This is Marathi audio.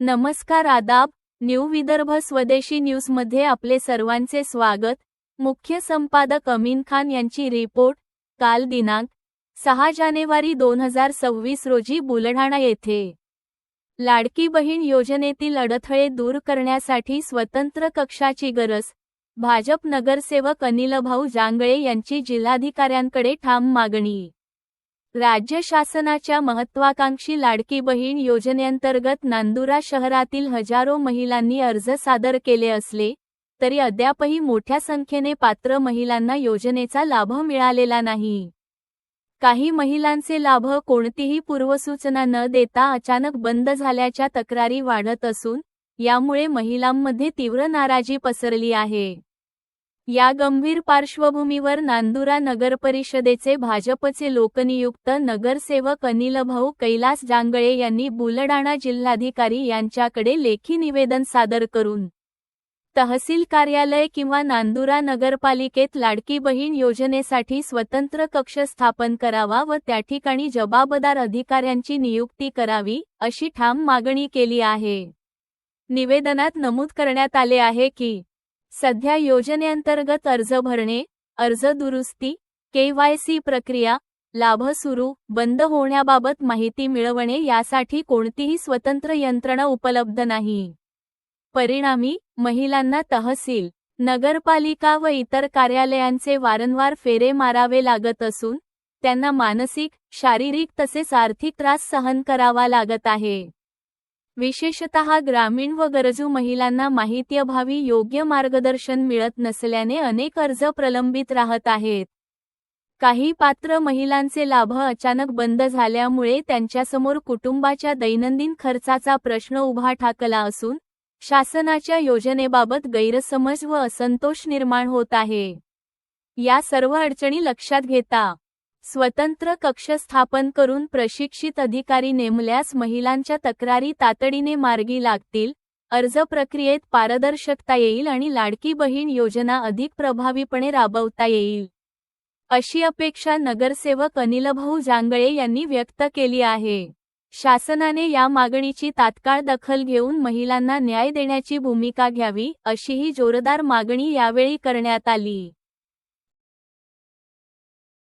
नमस्कार आदाब न्यू विदर्भ स्वदेशी न्यूजमध्ये आपले सर्वांचे स्वागत. मुख्य संपादक अमीन खान यांची रिपोर्ट काल दिनांक सहा जानेवारी दोन हजार सव्वीस रोजी बुलढाणा येथे. लाडकी बहीण योजनेतील अडथळे दूर करण्यासाठी स्वतंत्र कक्षाची गरज भाजप नगरसेवक अनिलभाऊ जांगळे यांची जिल्हाधिकाऱ्यांकडे ठाम मागणी. राज्य शासनाच्या महत्वाकांक्षी लाडकी बहीण योजनेअंतर्गत नांदुरा शहरातील हजारो महिलांनी अर्ज सादर केले असले तरी अद्यापही मोठ्या संख्येने पात्र महिलांना योजनेचा लाभ मिळालेला नाही. काही महिलांचे लाभ कोणतीही पूर्वसूचना न देता अचानक बंद झाल्याच्या तक्रारी वाढत असून यामुळे महिलांमध्ये तीव्र नाराजी पसरली आहे. या गंभीर पार्श्वभूमीवर नांदुरा नगरपरिषदेचे भाजपचे लोकनियुक्त नगरसेवक अनिलभाऊ कैलास जांगळे यांनी बुलडाणा जिल्हाधिकारी यांच्याकडे लेखी निवेदन सादर करून तहसील कार्यालय किंवा नांदुरा नगरपालिकेत लाडकी बहीण योजनेसाठी स्वतंत्र कक्ष स्थापन करावा व त्या ठिकाणी जबाबदार अधिकाऱ्यांची नियुक्ती करावी अशी ठाम मागणी केली आहे. निवेदनात नमूद करण्यात आले आहे की सध्या योजनेअंतर्गत अर्ज भरणे अर्ज दुरुस्ती केवायसी प्रक्रिया लाभ सुरू बंद होण्याबाबत माहिती मिळवणे यासाठी कोणतीही स्वतंत्र यंत्रणा उपलब्ध नाही. परिणामी महिलांना तहसील नगरपालिका व इतर कार्यालयांचे वारंवार फेरे मारावे लागत असून त्यांना मानसिक शारीरिक तसेच आर्थिक त्रास सहन करावा लागत आहे. विशेषतः ग्रामीण व गरजू महिलांना माहितीअभावी योग्य मार्गदर्शन मिळत नसल्याने अनेक अर्ज प्रलंबित राहत आहेत. काही पात्र महिलांचे लाभ अचानक बंद झाल्यामुळे त्यांच्यासमोर कुटुंबाच्या दैनंदिन खर्चाचा प्रश्न उभा ठाकला असून शासनाच्या योजनेबाबत गैरसमज व असंतोष निर्माण होत आहे. या सर्व अडचणी लक्षात घेता. स्वतंत्र कक्ष स्थापन करून प्रशिक्षित अधिकारी नेमल्यास महिलांच्या तक्रारी तातडीने मार्गी लागतील अर्ज प्रक्रियेत पारदर्शकता येईल आणि लाडकी बहीण योजना अधिक प्रभावीपणे राबवता येईल. अशी अपेक्षा नगरसेवक अनिलभाऊ जांगळे यांनी व्यक्त केली आहे. शासनाने या मागणीची तात्काळ दखल घेऊन महिलांना न्याय देण्याची भूमिका घ्यावी अशीही जोरदार मागणी यावेळी करण्यात आली.